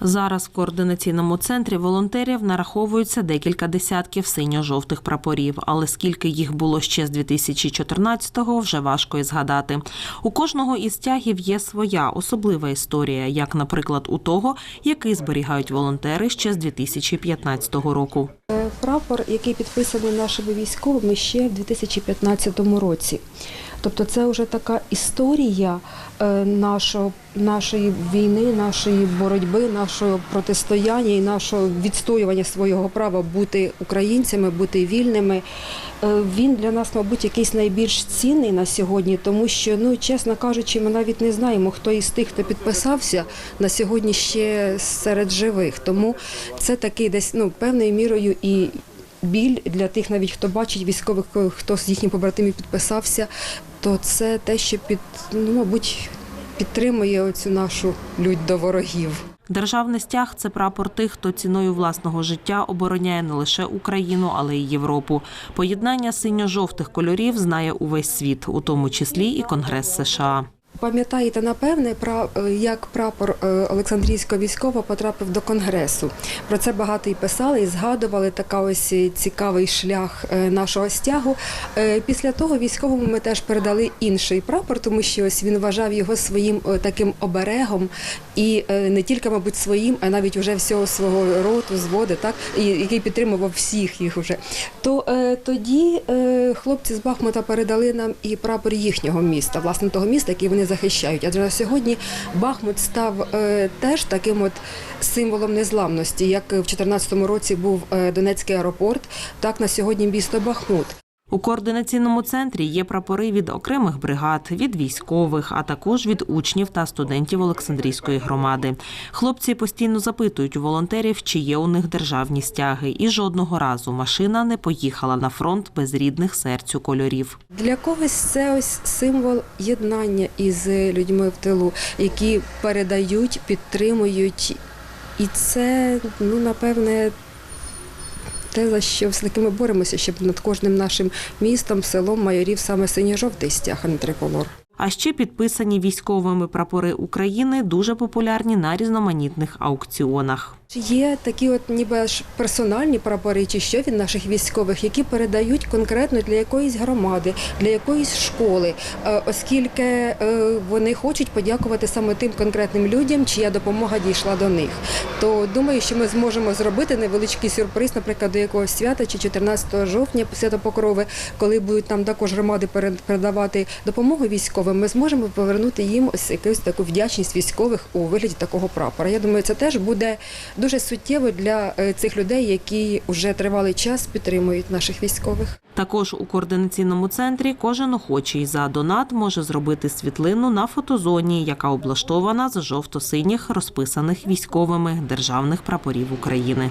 Зараз в координаційному центрі волонтерів нараховується декілька десятків синьо-жовтих прапорів, але скільки їх було ще з 2014-го, вже важко і згадати. У кожного із тягів є своя особлива історія, як, наприклад, у того, який зберігають волонтери ще з 2015 року. Е, Прапор, який підписаний нашими військовими ще в 2015 році. Тобто це вже така історія е, нашого, нашої війни, нашої боротьби, нашого протистояння і нашого відстоювання свого права бути українцями, бути вільними. Е, Він для нас, мабуть, якийсь найбільш цінний на сьогодні, тому що, ну, чесно кажучи, ми навіть не знаємо, хто із тих, хто підписався, на сьогодні ще серед живих. Тому це такий десь ну, певною мірою і біль для тих, навіть хто бачить військових, хто з їхніх побратимів підписався, то це те, що під, ну, мабуть, підтримує оцю нашу лють до ворогів. Державний стяг це прапор тих, хто ціною власного життя обороняє не лише Україну, але й Європу. Поєднання синьо-жовтих кольорів знає увесь світ, у тому числі і Конгрес США. Пам'ятаєте, напевне, е, як прапор е, Олександрійського військова потрапив до конгресу. Про це багато і писали, і згадували така ось е, цікавий шлях нашого стягу. Після того військовому ми теж передали інший прапор, тому що ось він вважав його своїм таким оберегом, і не тільки, мабуть, своїм, а навіть уже всього свого роту, зводи, так який підтримував всіх їх уже. То тоді хлопці з Бахмута передали нам і прапор їхнього міста, власне того міста, який вони захищають. Адже сьогодні Бахмут став е, теж таким от символом незламності, як в 2014 році був е, Донецький аеропорт, так на сьогодні місто Бахмут. У координаційному центрі є прапори від окремих бригад, від військових, а також від учнів та студентів Олександрійської громади. Хлопці постійно запитують у волонтерів, чи є у них державні стяги, і жодного разу машина не поїхала на фронт без рідних серцю кольорів. Для когось це ось символ єднання із людьми в тилу, які передають, підтримують. І це, ну, напевне, те, за що все-таки ми боремося, щоб над кожним нашим містом, селом майорів саме синьо-жовтий стяг, а не триколор. А ще підписані військовими прапори України дуже популярні на різноманітних аукціонах. Є такі, от ніби аж персональні прапори, чи що від наших військових, які передають конкретно для якоїсь громади, для якоїсь школи, е, оскільки е, вони хочуть подякувати саме тим конкретним людям, чия допомога дійшла до них. То думаю, що ми зможемо зробити невеличкий сюрприз, наприклад, до якогось свята чи 14 жовтня, свято Покрови, коли будуть там також громади передавати допомогу військовим. Ми зможемо повернути їм ось якусь таку вдячність військових у вигляді такого прапора. Я думаю, це теж буде дуже суттєво для е, цих людей, які вже тривалий час підтримують наших військових. Також у координаційному центрі кожен охочий за донат може зробити світлину на фотозоні, яка облаштована з жовто-синіх розписаних військовими державних прапорів України.